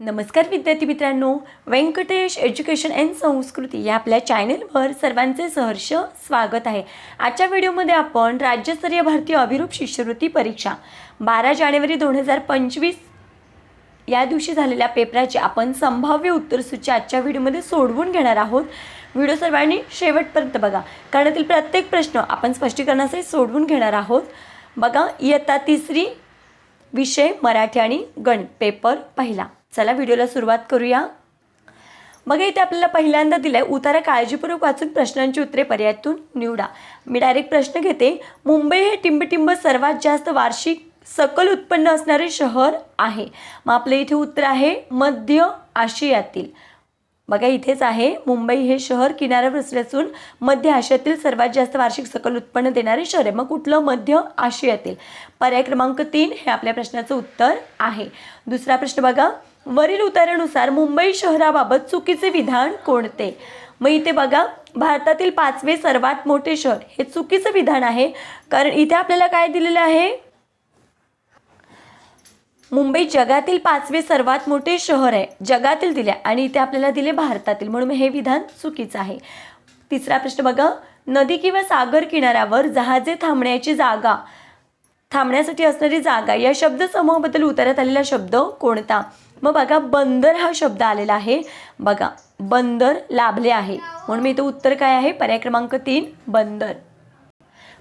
नमस्कार विद्यार्थी मित्रांनो. व्यंकटेश एज्युकेशन अँड संस्कृती या आपल्या चॅनेलवर सर्वांचे सहर्ष स्वागत आहे. आजच्या व्हिडिओमध्ये आपण राज्यस्तरीय भारतीय अभिरूप शिष्यवृत्ती परीक्षा बारा जानेवारी दोन हजार पंचवीस या दिवशी झालेल्या पेपराची आपण संभाव्य उत्तरसूची आजच्या व्हिडिओमध्ये सोडवून घेणार आहोत. व्हिडिओ सर्वांनी शेवटपर्यंत बघा. कारण प्रत्येक प्रश्न आपण स्पष्टीकरणासाठी सोडवून घेणार आहोत. बघा इयत्ता तिसरी विषय मराठी आणि गणित पेपर पहिला. चला व्हिडिओला सुरुवात करूया. बघा इथे आपल्याला पहिल्यांदा दिलंय उतारा काळजीपूर्वक वाचून प्रश्नांची उत्तरे पर्यायातून निवडा. मी डायरेक्ट प्रश्न घेते मुंबई हे टिंबटिंब सर्वात जास्त वार्षिक सकल उत्पन्न असणारे शहर आहे. मग आपलं इथे उत्तर आहे मध्य आशियातील. बघा इथेच आहे. मुंबई हे शहर किनाऱ्यावर असले असून मध्य आशियातील सर्वात जास्त वार्षिक सकल उत्पन्न देणारे शहर आहे. मग कुठलं मध्य आशियातील? पर्याय क्रमांक तीन हे आपल्या प्रश्नाचं उत्तर आहे. दुसरा प्रश्न बघा. वरील उतारानुसार मुंबई शहराबाबत चुकीचे विधान कोणते? मग इथे बघा भारतातील पाचवे सर्वात मोठे शहर हे चुकीचं विधान आहे. कारण इथे आपल्याला काय दिलेलं आहे? मुंबई जगातील पाचवे सर्वात मोठे शहर आहे. जगातील दिले आणि इथे आपल्याला दिले भारतातील. म्हणून हे विधान चुकीचं आहे. तिसरा प्रश्न बघा. नदी किंवा सागर किनाऱ्यावर जहाजे थांबण्याची जागा थांबण्यासाठी असणारी जागा या शब्द समूहाबद्दल उतरत आलेला शब्द कोणता? मग बघा बंदर हा शब्द आलेला आहे. बघा बंदर लाभले आहे. म्हणून मी इथं उत्तर काय आहे? पर्याय क्रमांक तीन बंदर.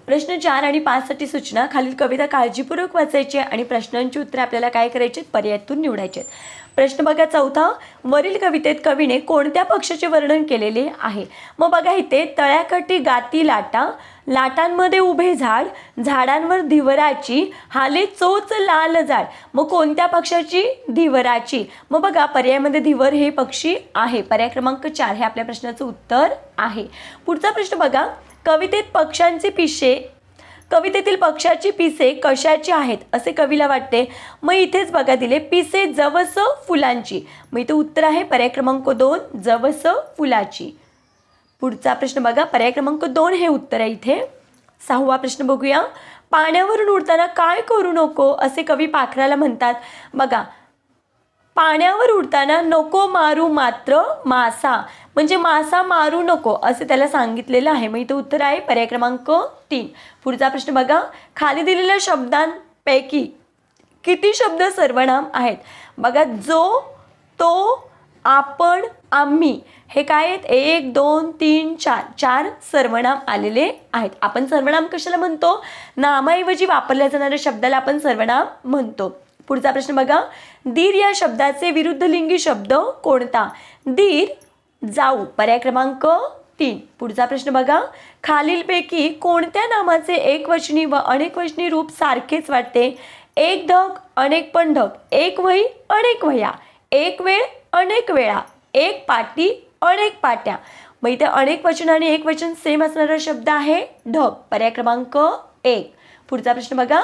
प्रश्न चार आणि पाचसाठी सूचना. खालील कविता काळजीपूर्वक वाचायची आहे आणि प्रश्नांची उत्तरे आपल्याला काय करायची आहेत? पर्यायातून निवडायचे आहेत. प्रश्न बघा चौथा. वरील कवितेत कवीने कोणत्या पक्षाचे वर्णन केलेले आहे? मग बघा इथे तळ्याकटी गाती लाटा लाटांमध्ये उभे झाड झाडांवर धिवराची हाले चोच लाल झाड मग कोणत्या पक्षाची? धिवराची. मग बघा पर्यायामध्ये धिवर हे पक्षी आहे. पर्याय क्रमांक चार हे आपल्या प्रश्नाचं उत्तर आहे. पुढचा प्रश्न बघा. कवितेत पक्ष्यांचे पिशे कवितेतील पक्षाची पिसे कशाची आहेत असे कवीला वाटते. मग इथेच बघा दिले पिसे जवस फुलांची. मग इथे उत्तर आहे पर्याय क्रमांक दोन जवस फुलाची. पुढचा प्रश्न बघा पर्याय क्रमांक दोन हे उत्तर आहे इथे. सहावा प्रश्न बघूया. पाण्यावरून उडताना काय करू नको असे कवी पाखराला म्हणतात. बघा पाण्यावर उडताना नको मारू मात्र मासा. म्हणजे मासा मारू नको असे त्याला सांगितलेलं आहे. मग इथं उत्तर आहे पर्याय क्रमांक तीन. पुढचा प्रश्न बघा. खाली दिलेल्या शब्दांपैकी किती शब्द सर्वनाम आहेत? बघा जो तो आपण आम्ही. हे काय आहेत? एक दोन तीन चार. चार सर्वनाम आलेले आहेत. आपण सर्वनाम कशाला म्हणतो? नामाऐवजी वापरल्या जाणाऱ्या शब्दाला आपण सर्वनाम म्हणतो. पुढचा प्रश्न बघा. दीर या शब्दाचे विरुद्ध लिंगी शब्द कोणता? दीर जाऊ पर्याय क्रमांक तीन. पुढचा प्रश्न बघा. खालीलपैकी कोणत्या नामाचे एकवचनी व अनेकवचनी रूप सारखेच वाटते? एक ढग अनेक पण ढग एक वही अनेक वह्या एक वेळ अनेक वेळा एक पाटी अनेक पाट्या. मग इथे अनेक वचन आणि एक वचन सेम असणारा शब्द आहे ढग पर्याय क्रमांक एक. पुढचा प्रश्न बघा.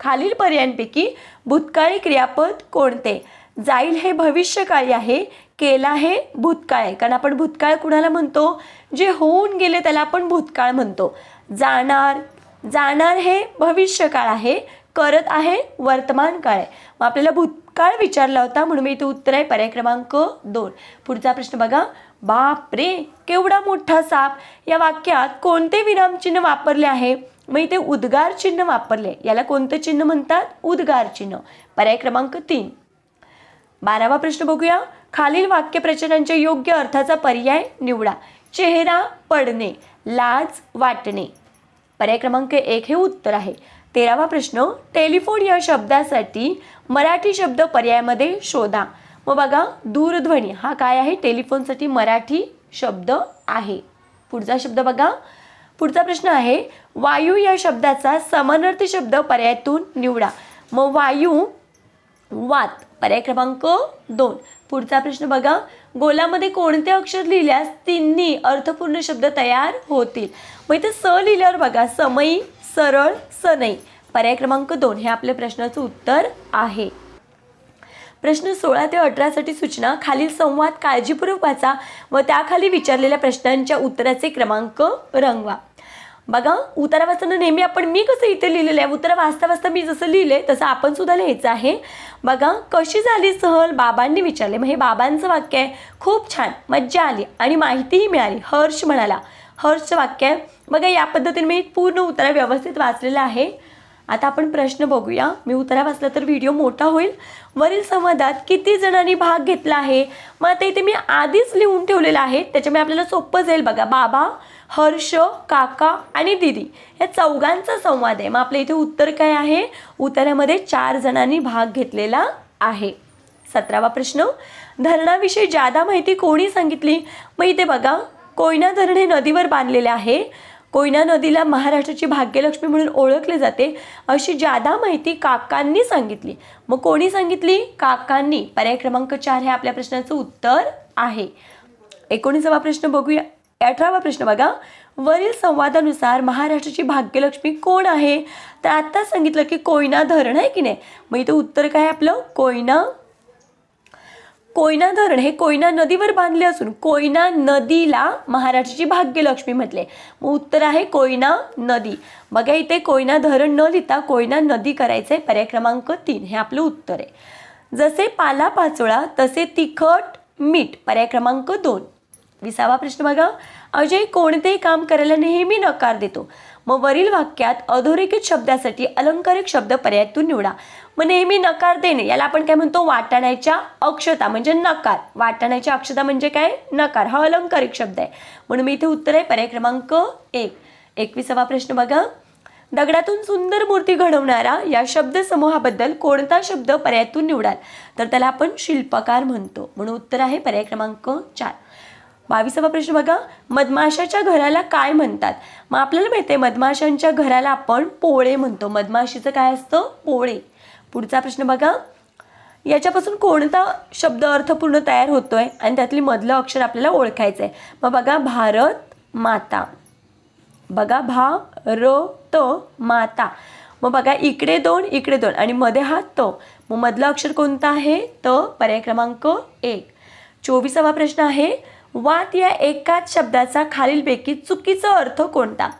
खालील पर्यायांपैकी भूतकाळी क्रियापद कोणते? जाईल हे भविष्यकाळी आहे केला हे भूतकाळ आहे. कारण आपण भूतकाळ कुणाला म्हणतो? जे होऊन गेले त्याला आपण भूतकाळ म्हणतो. जाणार जाणार हे भविष्यकाळ आहे करत आहे वर्तमान काळ आहे. मग आपल्याला भूतकाळ विचारला होता म्हणून मी इथे उत्तर आहे. पर्याय क्रमांक दोन. पुढचा प्रश्न बघा. बाप रे केवढा मोठा साप! या वाक्यात कोणते विरामचिन्ह वापरले आहे? मग इथे उद्गार चिन्ह वापरले. याला कोणतं चिन्ह म्हणतात? उद्गार चिन्ह. पर्याय क्रमांक तीन. बारावा प्रश्न बघूया. खालील वाक्यप्रचारांच्या योग्य अर्थाचा पर्याय निवडा. चेहरा पडणे लाज वाटणे. पर्याय क्रमांक एक हे उत्तर आहे. तेरावा प्रश्न टेलिफोन या शब्दासाठी मराठी शब्द पर्यायामध्ये शोधा. मग बघा दूरध्वनी हा काय आहे? टेलिफोनसाठी मराठी शब्द आहे. पुढचा शब्द बघा. पुढचा प्रश्न आहे वायू या शब्दाचा समानार्थी शब्द पर्यायातून निवडा. मग वायू वात पर्याय क्रमांक दोन. पुढचा प्रश्न बघा. गोलामध्ये कोणते अक्षर लिहिल्यास तिन्ही अर्थपूर्ण शब्द तयार होतील? मग इथे स लिहिल्यावर बघा. समयी सरळ सनई. पर्याय क्रमांक दोन. हे आपल्या प्रश्नाचं उत्तर आहे. प्रश्न सोळा ते अठरासाठी सूचना. खालील संवाद काळजीपूर्वक वाचा व त्याखाली विचारलेल्या प्रश्नांच्या उत्तराचे क्रमांक रंगवा. बघा उतारा वाचताना नेहमी आपण मी कसं इथे लिहिलेलं आहे उतारा वाचता वाचता मी जसं लिहिले तसं आपण सुद्धा लिहायचं आहे. बघा कशी झाली सहल? बाबांनी विचारले. मग हे बाबांचं वाक्य आहे. खूप छान. मज्जा आली आणि माहितीही मिळाली. हर्ष म्हणाला. हर्षचं वाक्य आहे. बघा या पद्धतीने मी पूर्ण उतारा व्यवस्थित वाचलेला आहे. आता आपण प्रश्न बघूया. मी उतारा वाचला तर व्हिडिओ मोठा होईल. वरील संवादात किती जणांनी भाग घेतला आहे? मग आता इथे मी आधीच लिहून ठेवलेलं आहे. त्याच्यामुळे आपल्याला सोपं जाईल. बघा बाबा हर्ष काका आणि दिदी. या चौघांचा संवाद आहे. मग आपल्या इथे उत्तर काय आहे? उत्तरामध्ये चार जणांनी भाग घेतलेला आहे. सतरावा प्रश्न. धरणाविषयी जादा माहिती कोणी सांगितली? मग इथे बघा. कोयना धरण हे नदीवर बांधलेले आहे. कोयना नदीला महाराष्ट्राची भाग्यलक्ष्मी म्हणून ओळखले जाते. अशी जादा माहिती काकांनी सांगितली. मग कोणी सांगितली? काकांनी. पर्याय क्रमांक चार हे आपल्या प्रश्नाचं उत्तर आहे. एकोणीसावा प्रश्न बघूया. अठरावा प्रश्न बघा. वरील संवादानुसार महाराष्ट्राची भाग्यलक्ष्मी कोण आहे? तर आत्ताच सांगितलं की कोयना धरण आहे की नाही? मग इथं उत्तर काय आपलं? कोयना. कोयना धरण हे कोयना नदीवर बांधले असून कोयना नदीला महाराष्ट्राची भाग्यलक्ष्मी म्हटले. मग उत्तर आहे कोयना नदी. बघा इथे कोयना धरण न लिहिता कोयना नदी करायचं आहे पर्याय क्रमांक तीन. हे आपलं उत्तर आहे. जसे पाला पाचोळा तसे तिखट मीठ पर्याय क्रमांक दोन. विसावा प्रश्न बघा. अजय कोणतेही काम करायला नेहमी नकार देतो. मग वरील वाक्यात अधोरेखित शब्दासाठी अलंकारिक शब्द पर्यायातून निवडा. मग नेहमी नकार देणे याला आपण काय म्हणतो? वाटाण्याच्या अक्षता म्हणजे नकार. वाटाण्याच्या अक्षता म्हणजे काय? नकार. हा अलंकारिक शब्द आहे. म्हणून मी इथे उत्तर आहे. पर्याय क्रमांक एक. एकविसावा प्रश्न बघा. दगडातून सुंदर मूर्ती घडवणारा या शब्दसमूहाबद्दल कोणता शब्द पर्यायातून निवडाल? तर त्याला आपण शिल्पकार म्हणतो. म्हणून उत्तर आहे पर्याय क्रमांक चार. बावीसावा प्रश्न बघा. मधमाशाच्या घराला काय म्हणतात? मग आपल्याला माहिती आहे मधमाशांच्या घराला आपण पोळे म्हणतो. मधमाशीचं काय असतं? पोळे. पुढचा प्रश्न बघा. याच्यापासून कोणता शब्द अर्थपूर्ण तयार होतो आहे आणि त्यातली मधलं अक्षर आपल्याला ओळखायचं आहे मग बघा भारत माता. बघा भा र त माता. मग बघा इकडे दोन इकडे दोन. आणि मध्ये हा त. मग मधलं अक्षर कोणतं आहे? त. पर्याय क्रमांक एक. चोवीसावा प्रश्न आहे. वात या एकाच शब्दाचा खालीलपैकी चुकीचा अर्थ कोणता?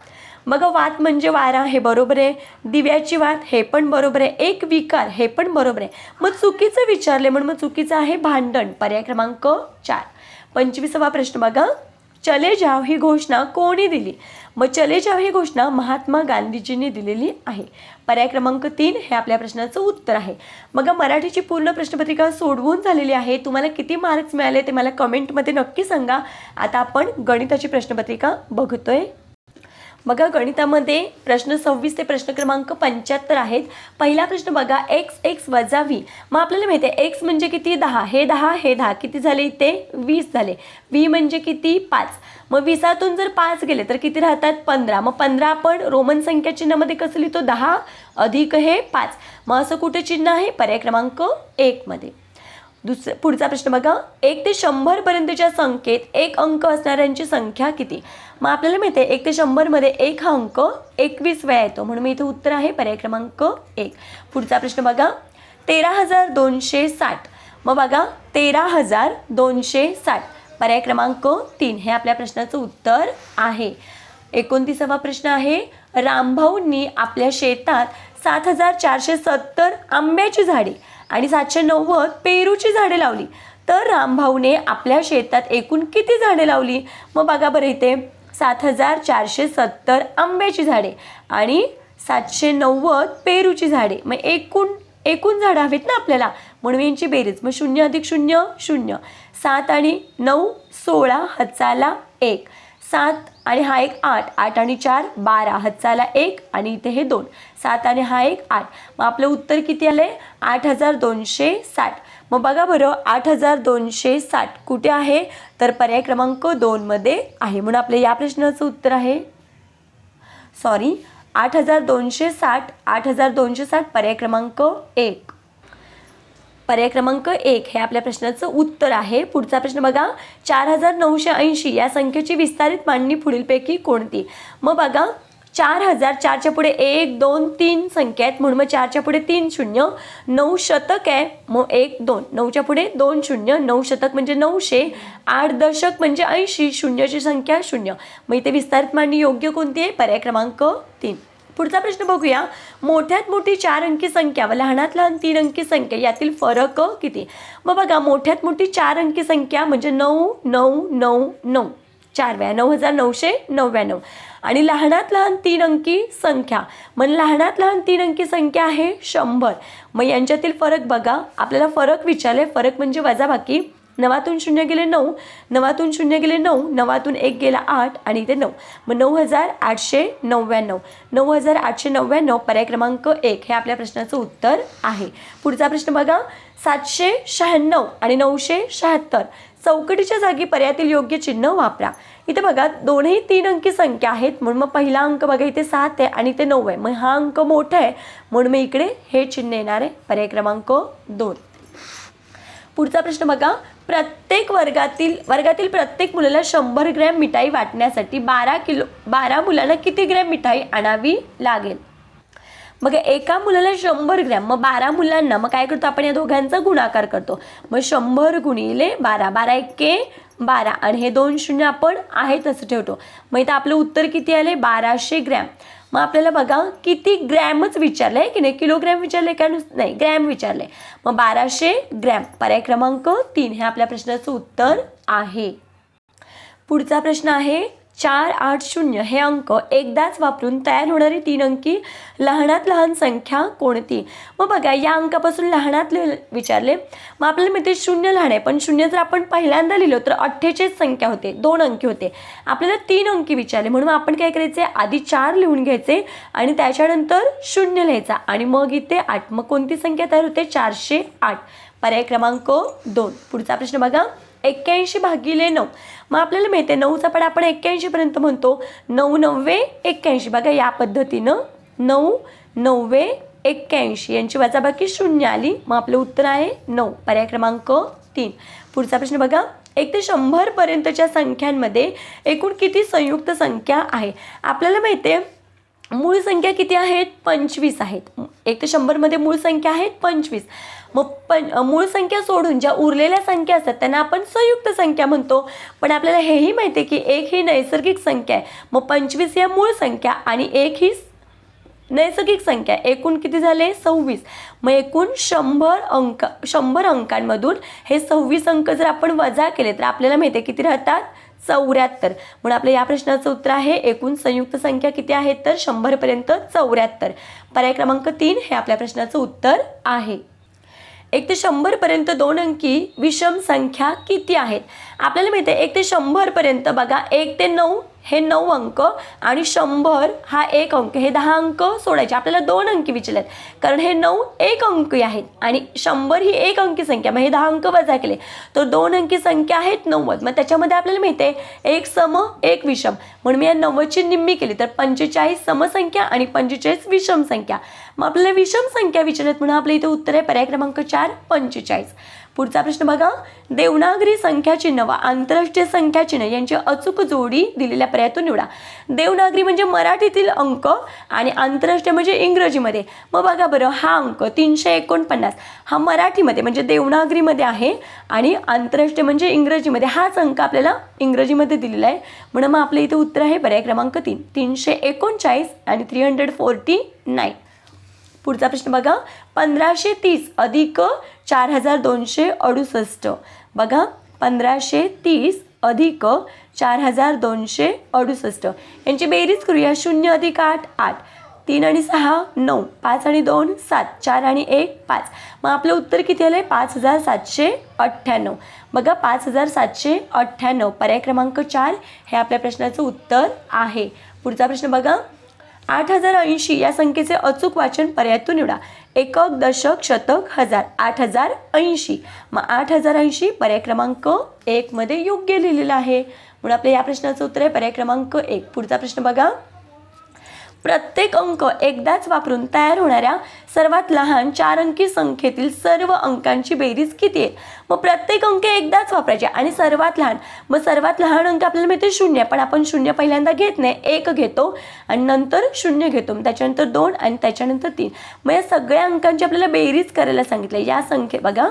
मग वात म्हणजे वारा हे बरोबर आहे. दिव्याची वात हे पण बरोबर आहे. एक विकार हे पण बरोबर आहे. मग चुकीचं विचारले म्हणून मग चुकीचं आहे भांडण. पर्याय क्रमांक चार. पंचवीसावा प्रश्न बघा. चले जाव ही घोषणा कोणी दिली? मग चले जाव ही घोषणा महात्मा गांधीजींनी दिलेली आहे. पर्याय क्रमांक तीन हे आपल्या प्रश्नाचं उत्तर आहे. मग मराठीची पूर्ण प्रश्नपत्रिका सोडवून झालेली आहे. तुम्हाला किती मार्क्स मिळाले ते मला कमेंटमध्ये नक्की सांगा. आता आपण गणिताची प्रश्नपत्रिका बघतोय. बघा गणितामध्ये प्रश्न सव्वीस ते प्रश्न क्रमांक पंच्याहत्तर आहेत. पहिला प्रश्न बघा एक्स एक्स वजा व्ही मग आपल्याला माहिती आहे एक्स म्हणजे किती? दहा. हे दहा हे दहा. किती झाले इथे? वीस झाले. व्ही म्हणजे किती? पाच. मग विसातून जर पाच गेले तर किती राहतात? पंधरा. मग पंधरा आपण रोमन संख्या चिन्हामध्ये कसं लिहितो? दहा अधिक हे पाच. मग असं कुठे चिन्ह आहे? पर्याय क्रमांक एकमध्ये दुसरं पुढचा प्रश्न बघा. एक ते शंभरपर्यंतच्या संख्येत एक अंक असणाऱ्यांची संख्या किती? मग आपल्याला माहिती आहे एक ते शंभरमध्ये एक हा अंक एकवीस वेळा येतो. म्हणून मी इथे उत्तर आहे पर्याय क्रमांक एक. पुढचा प्रश्न बघा. तेरा हजार दोनशे साठ. मग बघा तेरा हजार दोनशे साठ. पर्याय क्रमांक तीन. हे आपल्या प्रश्नाचं उत्तर आहे. एकोणतीसावा प्रश्न आहे रामभाऊंनी आपल्या शेतात सात हजार चारशे सत्तर आंब्याची झाडे आणि सातशे नव्वद पेरूची झाडे लावली. तर रामभाऊने आपल्या शेतात एकूण किती झाडे लावली? मग बघा बरं इथे. सात हजार चारशे सत्तर आंब्याची झाडे आणि सातशे नव्वद पेरूची झाडे. मग एकूण एकूण झाडं हवीत ना आपल्याला. म्हणून यांची बेरीज. मग शून्य अधिक शून्य शून्य. सात आणि नऊ सोळा हचाला एक. सात आणि हा एक आठ आठ आणि चार बारा हचाला एक आणि इथे हे दोन. सात आणि हा एक आठ. मग आपलं उत्तर किती आलं आहे आठ हजार दोनशे साठ. मग बघा बरं आठ हजार दोनशे साठ कुठे आहे? तर पर्याय क्रमांक दोनमध्ये आहे. म्हणून आपलं या प्रश्नाचं उत्तर आहे. सॉरी आठ हजार दोनशे साठ आठ हजार दोनशे साठ पर्याय क्रमांक एक. पर्याय क्रमांक एक हे आपल्या प्रश्नाचं उत्तर आहे. पुढचा प्रश्न बघा. चार हजार नऊशे ऐंशी या संख्येची विस्तारित मांडणी पुढीलपैकी कोणती? मग बघा. चार हजार चारच्या पुढे एक दोन तीन संख्या आहेत. म्हणून मग चारच्या पुढे तीन शून्य नऊ शतक आहे. मग एक दोन. नऊच्या पुढे दोन शून्य नऊ शतक म्हणजे नऊशे आठ दशक म्हणजे ऐंशी शून्याची संख्या शून्य. मग इथे विस्तारित मांडणी योग्य कोणती आहे? पर्याय क्रमांक तीन. पुढचा प्रश्न बघूया. मोठ्यात मोठी चार अंकी संख्या व लहानात लहान तीन अंकी संख्या यातील फरक किती? मग बघा मोठ्यात मोठी चार अंकी संख्या म्हणजे नऊ नऊ नऊ नऊ. चार वेळा नऊ हजार नऊशे नव्याण्णव. आणि लहानात लहान तीन अंकी संख्या. मग लहानात लहान तीन अंकी संख्या आहे शंभर. मग यांच्यातील फरक बघा. आपल्याला फरक विचारले फरक म्हणजे वजाबाकी. नवातून शून्य गेले नऊ नवातून शून्य गेले नऊ नवातून एक गेला आठ आणि इथे नऊ. मग नऊ हजार आठशे नव्याण्णव नऊ हजार आठशे नव्याण्णव पर्याय क्रमांक एक हे आपल्या प्रश्नाचं उत्तर आहे. पुढचा प्रश्न बघा. सातशे शहाण्णव आणि नऊशे शहात्तर चौकटीच्या जागी पर्यायातील योग्य चिन्ह वापरा. इथे बघा दोनही तीन अंकी संख्या आहेत म्हणून मग पहिला अंक बघा इथे सात आहे आणि इथे नऊ आहे. मग हा अंक मोठा आहे म्हणून मग इकडे हे चिन्ह येणार आहे. पर्याय क्रमांक दोन. पुढचा प्रश्न बघा. प्रत्येक वर्गातील वर्गातील प्रत्येक मुलाला शंभर ग्रॅम मिठाई वाटण्यासाठी बारा किलो बारा मुलांना किती ग्रॅम मिठाई आणावी लागेल? मग एका मुलाला शंभर ग्रॅम मग बारा मुलांना मग काय करतो आपण? या दोघांचा गुणाकार करतो. मग शंभर गुणिले बारा बारा एके बारा आणि हे दोन शून्य आपण आहे तसं ठेवतो. मग इथं आपलं उत्तर किती आले बाराशे ग्रॅम. मग आपल्याला बघा किती ग्रॅमच विचारलं आहे की नाही? किलोग्रॅम विचारले का नुस? नाही ग्रॅम विचारले मग बाराशे ग्रॅम पर्याय क्रमांक तीन हे आपल्या प्रश्नाचं उत्तर आहे. पुढचा प्रश्न आहे चार आठ शून्य हे अंक एकदाच वापरून तयार होणारी तीन अंकी लहानात लहान संख्या कोणती? मग बघा या अंकापासून लहानात लिह- विचारले. मग आपल्याला मिळते शून्य लहान आहे पण शून्य जर आपण पहिल्यांदा लिहिलो तर अठ्ठेचाळीस संख्या होते दोन अंकी होते. आपल्याला तीन अंकी विचारले. म्हणून आपण काय करायचे? आधी चार लिहून घ्यायचे आणि त्याच्यानंतर शून्य लिहायचा. आणि मग इथे आठ. मग कोणती संख्या तयार होते? चारशे आठ. पर्याय क्रमांक दोन. पुढचा प्रश्न बघा. एक्क्याऐंशी भागिले नऊ. मग आपल्याला माहिती नऊचा पण आपण एक्क्याऐंशीपर्यंत म्हणतो. नऊ नव्वे एक्क्याऐंशी. बघा या पद्धतीनं नऊ नव्वे एक्क्याऐंशी. यांची वजाबाकी शून्य आली. मग आपलं उत्तर आहे नऊ. पर्याय क्रमांक तीन. पुढचा प्रश्न बघा. एक ते शंभरपर्यंतच्या संख्यांमध्ये एकूण किती संयुक्त संख्या आहे? आपल्याला माहिती आहे मूळ संख्या किती आहेत? पंचवीस आहेत. एक ते शंभरमध्ये मूळ संख्या आहेत पंचवीस. मग पण मूळ संख्या सोडून ज्या उरलेल्या संख्या असतात त्यांना आपण संयुक्त संख्या म्हणतो. पण आपल्याला हेही माहिती आहे की एक ही नैसर्गिक संख्या आहे. मग पंचवीस या मूळ संख्या आणि एक ही नैसर्गिक संख्या एकूण किती झाले? सव्वीस. मग एकूण शंभर अंक शंभर अंकांमधून हे सव्वीस अंक जर आपण वजा केले तर आपल्याला माहिती आहे किती राहतात? चौऱ्याहत्तर. म्हणून आपल्या या प्रश्नाचं उत्तर आहे एकूण संयुक्त संख्या किती आहेत तर शंभरपर्यंत चौऱ्याहत्तर. पर्याय क्रमांक तीन हे आपल्या प्रश्नाचं उत्तर आहे. एक ते शंभरपर्यंत दोन अंकी विषम संख्या किती आहेत? आपल्याला माहिती आहे एक ते शंभरपर्यंत बघा एक ते नऊ हे नऊ अंक आणि शंभर हा एक अंक. हे दहा अंक सोडायचे. आपल्याला दोन अंकी विचारलेत कारण हे नऊ एक अंकी आहेत आणि शंभर ही एक अंकी संख्या. मग हे दहा अंक वजा केले. तर दोन अंकी संख्या आहेत नव्वद. मग त्याच्यामध्ये आपल्याला माहिती आहे एक सम एक विषम. म्हणून मी या नव्वदची निम्मी केली. तर पंचेचाळीस समसंख्या आणि पंचेचाळीस विषम संख्या. मग आपल्याला विषम संख्या विचारत म्हणून आपल्या इथे उत्तर आहे. पर्याय क्रमांक चार पंचेचाळीस. पुढचा प्रश्न बघा. देवनागरी संख्या चिन्ह व आंतरराष्ट्रीय संख्या चिन्ह यांची अचूक जोडी दिलेल्या पर्यायातून निवडा. देवनागरी म्हणजे मराठीतील अंक आणि आंतरराष्ट्रीय म्हणजे इंग्रजीमध्ये. मग बघा बरं हा अंक तीनशे एकोणपन्नास. हा मराठीमध्ये म्हणजे देवनागरीमध्ये आहे आणि आंतरराष्ट्रीय म्हणजे इंग्रजीमध्ये. हाच अंक आपल्याला इंग्रजीमध्ये दिलेला आहे. म्हणून मग आपल्या इथे उत्तर आहे पर्याय क्रमांक तीन. तीनशे एकोणचाळीस आणि थ्री हंड्रेड फोर्टी नाईन पुढचा प्रश्न बघा. पंधराशे तीस अधिक चार हजार दोनशे अडुसष्ट. बघा पंधराशे तीस अधिक चार हजार दोनशे अडुसष्ट. यांची बेरीज करूया शून्य अधिक आठ आठ. तीन आणि सहा नऊ. पाच आणि दोन सात. चार आणि एक पाच. मग आपलं उत्तर किती आलं आहे पाच हजार सातशे अठ्ठ्याण्णव. बघा पाच हजार सातशे अठ्ठ्याण्णव. पर्याय क्रमांक चार हे आपल्या प्रश्नाचं उत्तर आहे. पुढचा प्रश्न बघा. आठ हजार ऐंशी या संख्येचे अचूक वाचन पर्यायातून निवडा. एकक दशक शतक हजार आठ हजार ऐंशी. मग आठ हजार ऐंशी पर्याय क्रमांक एकमध्ये योग्य लिहिलेलं आहे. म्हणून आपल्या या प्रश्नाचं उत्तर आहे पर्याय क्रमांक एक. पुढचा प्रश्न बघा. प्रत्येक अंक एकदाच वापरून तयार होणाऱ्या सर्वात लहान चार अंकी संख्येतील सर्व अंकांची बेरीज किती आहे? मग प्रत्येक अंक एकदाच वापरायचे आणि सर्वात लहान. मग सर्वात लहान अंक आपल्याला माहिती आहे शून्य पण आपण शून्य पहिल्यांदा घेत नाही. एक घेतो आणि नंतर शून्य घेतो. मग त्याच्यानंतर दोन आणि त्याच्यानंतर तीन. मग या सगळ्या अंकांची आपल्याला बेरीज करायला सांगितलं. या संख्ये बघा.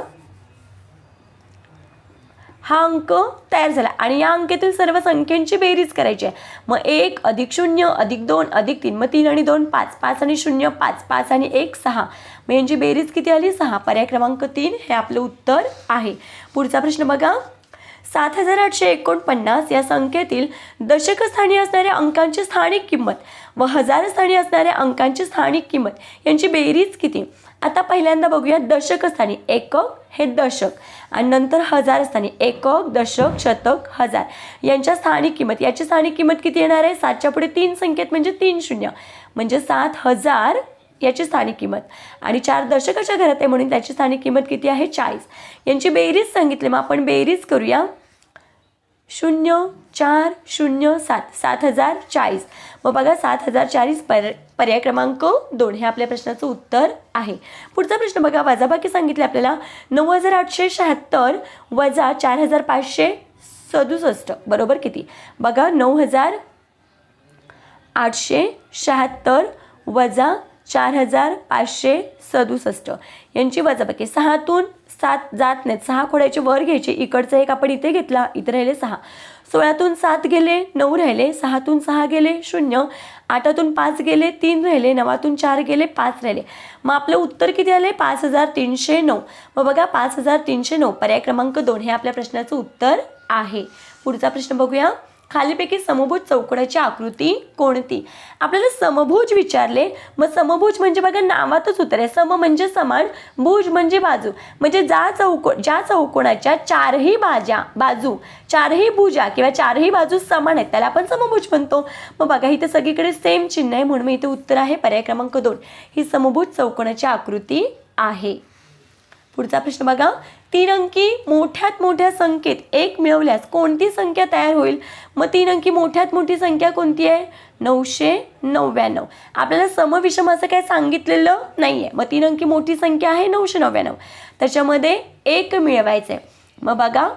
हा अंक तयार झाला. आणि या अंकेतील सर्व संख्यांची बेरीज करायची आहे. मग एक अधिक शून्य अधिक दोन अधिक तीन. मग तीन आणि दोन पाच. पाच आणि शून्य पाच. पाच आणि एक सहा. मग यांची बेरीज किती आली? सहा. पर्याय क्रमांक तीन हे आपलं उत्तर आहे. पुढचा प्रश्न बघा. सात हजार आठशे एकोणपन्नास या संख्येतील दशकस्थानी असणाऱ्या अंकांची स्थानिक किंमत व हजार स्थानी असणाऱ्या अंकांची स्थानिक किंमत यांची बेरीज किती? आता पहिल्यांदा बघूया दशकस्थानी. एकक हे दशक आणि नंतर हजार स्थानी एकक दशक शतक हजार यांच्या स्थानिक किंमत. याची स्थानिक किंमत किती येणार आहे? सातच्या पुढे तीन संख्येत म्हणजे तीन शून्य. म्हणजे सात हजार याची स्थानिक किंमत. आणि चार दशकाच्या घरात आहे म्हणून त्याची स्थानिक किंमत किती आहे? चाळीस. यांची बेरीज सांगितले मग आपण बेरीज करूया. शून्य चार शून्य सात. सात हजार चाळीस. मग बघा सात हजार चाळीस पर पर्याय क्रमांक दोन हे आपल्या प्रश्नाचं उत्तर आहे. पुढचा प्रश्न बघा वजाबाकी सांगितले आपल्याला. नऊ हजार आठशे शहात्तर वजा चार हजार पाचशे सदुसष्ट. बरोबर किती? बघा नऊ हजार आठशे शहात्तर वजा चार हजार पाचशे सदुसष्ट. यांची वजाबाकी सहातून सात जात नाहीत. सहा खोड्याचे वर घ्यायचे. इकडचं एक आपण इथे घेतला इथे राहिले सहा. सोळातून सात गेले नऊ राहिले सहातून सहा गेले शून्य. आठातून पाच गेले तीन राहिले नवातून चार गेले पाच राहिले. मग आपलं उत्तर किती आले? पाच हजार तीनशे नऊ. मग बघा पाच हजार तीनशे नऊ. पर्याय क्रमांक दोन हे आपल्या प्रश्नाचं उत्तर आहे. पुढचा प्रश्न बघूया. खालीपैकी समभुज चौकोनाची आकृती कोणती? आपल्याला समभुज विचारले. मग समभुज म्हणजे बघा नावातच उत्तर आहे. सम म्हणजे समान भुज म्हणजे बाजू. म्हणजे ज्या चौको ज्या चौकोनाच्या चारही बाजा बाजू चारही भुजा किंवा चारही बाजू समान आहेत त्याला आपण समभुज म्हणतो. मग बघा इथे सगळीकडे सेम चिन्ह आहे म्हणून मग इथे उत्तर आहे पर्याय क्रमांक दोन. ही समभुज चौकोनाची आकृती आहे. पुढचा प्रश्न बघा. तीन अंकी मोठ्यात मोठ्या संख्येत एक मिळवल्यास कोणती संख्या तयार होईल? मग तीन अंकी मोठ्यात मोठी संख्या कोणती आहे? नऊशे नव्याण्णव. आपल्याला समविषम असं काय सांगितलेलं नाही आहे मग तीन अंकी मोठी संख्या आहे नऊशे नव्याण्णव. त्याच्यामध्ये एक मिळवायचं आहे मग बघा.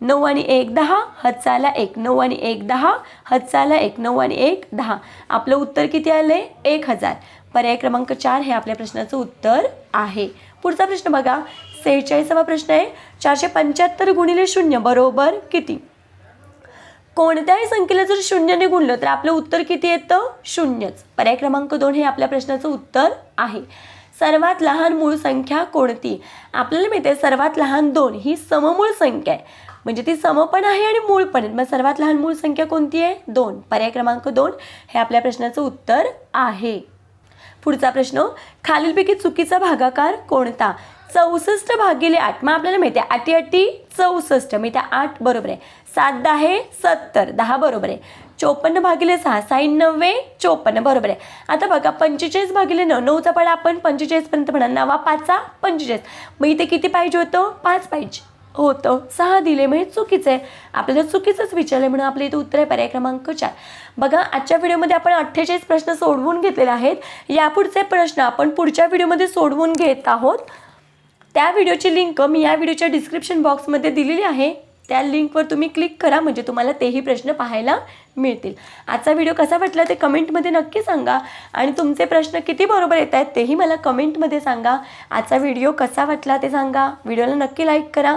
नऊ आणि एक दहा हत्साला एक. नऊ आणि एक दहा हत्साला एक. नऊ आणि एक दहा. आपलं उत्तर किती आलं आहे एक हजार. पर्याय क्रमांक चार हे आपल्या प्रश्नाचं उत्तर आहे. पुढचा प्रश्न बघा. सेहेचाळीसावा प्रश्न आहे. चारशे पंच्याहत्तर गुणिले शून्य बरोबर किती? कोणत्याही संख्येला जर शून्यने गुणलं तर आपलं उत्तर किती येतं? शून्यच. पर्याय क्रमांक दोन हे आपल्या प्रश्नाचं उत्तर आहे. सर्वात लहान मूळ संख्या कोणती? आपल्याला माहिती आहे सर्वात लहान दोन ही सममूळ संख्या आहे. म्हणजे ती सम पण आहे आणि मूळ पण आहे. मग सर्वात लहान मूळ संख्या कोणती आहे? दोन. पर्याय क्रमांक दोन हे आपल्या प्रश्नाचं उत्तर आहे. पुढचा प्रश्न खालीलपैकी चुकीचा भागाकार कोणता? चौसष्ट भागिले आठ. मग आपल्याला माहिती आहे अटी अटी चौसष्ट. मी त्या आठ बरोबर आहे. सात दहा आहे सत्तर. दहा बरोबर आहे. चोपन्न भागिले सहा साईन नव्वे चोपन्न. बरोबर आहे. आता बघा पंचेचाळीस भागिले नऊ. नऊचा पाडा आपण पंचेचाळीसपर्यंत म्हणा नवा पाचचा पंचेचाळीस. मग इथे किती पाहिजे होतं? पाच पाहिजे. होतं. सहा दिले म्हणजे चुकीचं आहे. आपल्याला चुकीचंच विचारलं म्हणून आपल्या इथे उत्तर आहे पर्याय क्रमांक चार. बघा आजच्या व्हिडिओमध्ये आपण अठ्ठेचाळीस प्रश्न सोडवून घेतलेले आहेत. यापुढचे प्रश्न आपण पुढच्या व्हिडिओमध्ये सोडवून घेत आहोत. त्या व्हिडिओची लिंक मी या व्हिडिओच्या डिस्क्रिप्शन बॉक्समध्ये दिलेली आहे. त्या लिंकवर तुम्ही क्लिक करा म्हणजे तुम्हाला तेही प्रश्न पाहायला मिळतील. आजचा व्हिडिओ कसा वाटला ते कमेंटमध्ये नक्की सांगा. आणि तुमचे प्रश्न किती बरोबर येत आहेत तेही मला कमेंटमध्ये सांगा. आजचा व्हिडिओ कसा वाटला ते सांगा. व्हिडिओला नक्की लाईक करा.